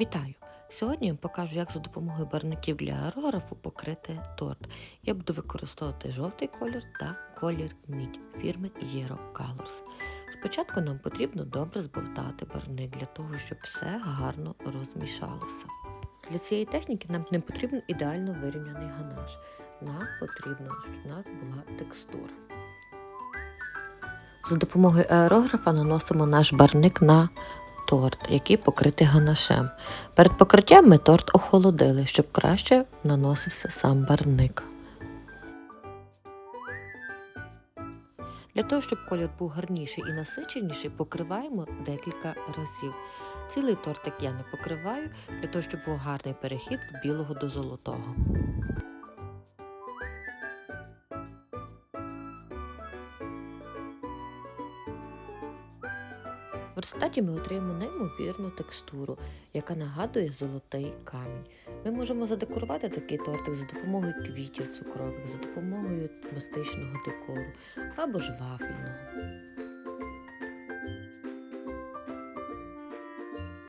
Вітаю! Сьогодні я покажу, як за допомогою барвників для аерографу покрити торт. Я буду використовувати жовтий колір та колір мідь фірми Eero Colors. Спочатку нам потрібно добре збовтати барвник для того, щоб все гарно розмішалося. Для цієї техніки нам не потрібен ідеально вирівняний ганаш. Нам потрібно, щоб у нас була текстура. За допомогою аерографа наносимо наш барвник на торт, який покритий ганашем. Перед покриттям ми торт охолодили, щоб краще наносився сам барвник. Для того, щоб колір був гарніший і насиченіший, покриваємо декілька разів. Цілий тортик я не покриваю, для того, щоб був гарний перехід з білого до золотого. В результаті ми отримаємо неймовірну текстуру, яка нагадує золотий камінь. Ми можемо задекорувати такий тортик за допомогою квітів цукрових, за допомогою мастичного декору або ж вафельного.